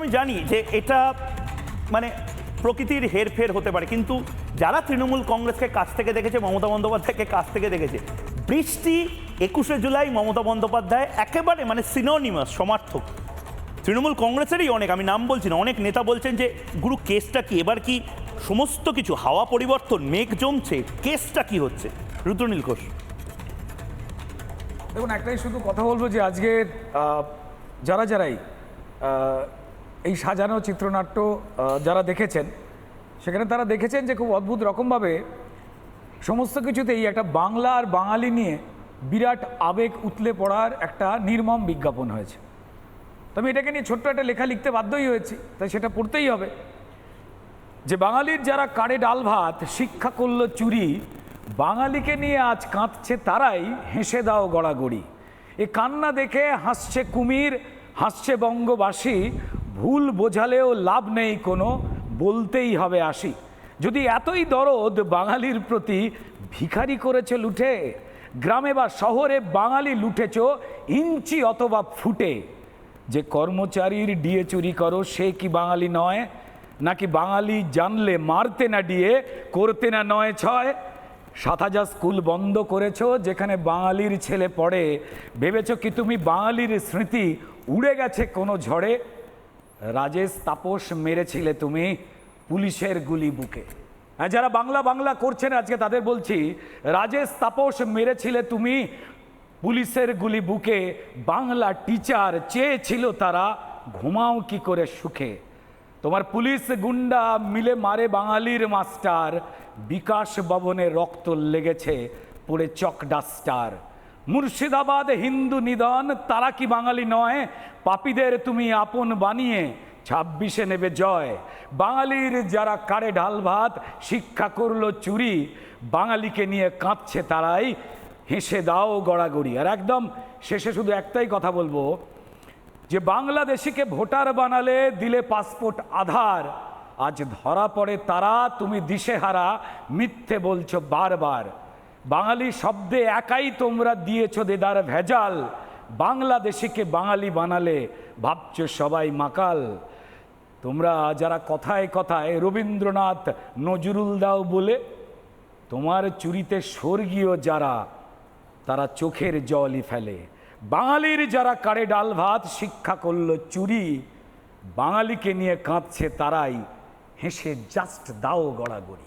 আমি জানি যে এটা মানে প্রকৃতির হেরফের হতে পারে, কিন্তু যারা তৃণমূল কংগ্রেসকে কাছ থেকে দেখেছে, মমতা বন্দ্যোপাধ্যায়কে কাছ থেকে দেখেছে, বৃষ্টি একুশে জুলাই মমতা বন্দ্যোপাধ্যায় একেবারে মানে সিনোনিমাস সমার্থক। তৃণমূল কংগ্রেসেরই অনেক, আমি নাম বলছি না, অনেক নেতা বলছেন যে, গুরু, কেসটা কি? এবার কি সমস্ত কিছু, হাওয়া পরিবর্তন, মেঘ জমছে, কেসটা কি হচ্ছে? রুদ্রনীল ঘোষ। দেখুন, একটাই শুধু কথা বলব যে আজকের যারা যারাই এই সাজানো চিত্রনাট্য যারা দেখেছেন, সেখানে তারা দেখেছেন যে খুব অদ্ভুত রকমভাবে সমস্ত কিছুতেই একটা বাংলা আর বাঙালি নিয়ে বিরাট আবেগ উতলে পড়ার একটা নির্মম বিজ্ঞাপন হয়েছে। তো আমি এটাকে নিয়ে ছোট্ট একটা লেখা লিখতে বাধ্যই হয়েছি, তাই সেটা পড়তেই হবে। যে বাঙালির যারা কাড়ে ডাল ভাত, শিক্ষা করল চুরি, বাঙালিকে নিয়ে আজ কাঁদছে তারাই, হেসে দাও গড়াগড়ি। এ কান্না দেখে হাসছে কুমির, হাসছে বঙ্গবাসী ভুল বোঝালেও লাভ নেই কোনো, বলতেই হবে আসি যদি এতই দরদ বাঙালির প্রতি ভিখারি করেছে লুঠে, গ্রামে বা শহরে বাঙালি লুটেছ ইঞ্চি অথবা ফুটে, যে কর্মচারীর ডিএ চুরি করো, সে কি বাঙালি নয়? নাকি বাঙালি জানলে মারতে না ডিএ, করতে না নয় ছয়? সাত হাজার স্কুল বন্ধ করেছ, যেখানে বাঙালির ছেলে পড়ে। ভেবেছো কি তুমি বাঙালির স্মৃতি উড়ে গেছে কোনো ঝড়ে? রাজেশ তাপস মেরেছিলে তুমি পুলিশের গুলি বুকে। হ্যাঁ যারা বাংলা বাংলা করছেন, আজকে তাদের বলছি, রাজেশ তাপস মেরেছিলে তুমি পুলিশের গুলি বুকে, বাংলা টিচার চেয়েছিল তারা ঘুমাও কি করে সুখে। তোমার পুলিশ গুন্ডা মিলে মারে বাঙালির মাস্টার, বিকাশ ভবনে রক্ত লেগেছে, পড়ে চক ডাস্টার মুর্শিদাবাদ হিন্দু নিধন তারা কি বাঙালি নয়? পাপীদের তুমি আপন বানিয়ে ছাব্বিশে নেবে জয়। বাঙালির যারা কারে ঢাল ভাত, শিক্ষা করল চুরি, বাঙালিকে নিয়ে কাঁদছে তারাই, হেসে দাও গড়াগড়ি। আর একদম শেষে শুধু একটাই কথা বলব, যে বাংলাদেশিকে ভোটার বানালে দিলে পাসপোর্ট আধার, আজ ধরা পড়ে তারা, তুমি দিশেহারা, মিথ্যে বলছো বারবার। বাঙালি শব্দে একাই তোমরা দিয়েছ দেদার ভেজাল। বাংলাদেশিকে বাঙালি বানালে ভাবছ সবাই মাকাল। তোমরা যারা কথায় কথায়, রবীন্দ্রনাথ নজরুল দাও বলে, তোমার চুরিতে স্বর্গীয় যারা, তারা চোখের জলই ফেলে। বাঙালির যারা কারে ডাল ভাত শিক্ষা করল চুরি, বাঙালিকে নিয়ে কাঁদছে তারাই, হেসে জাস্ট দাও গড়াগড়ি।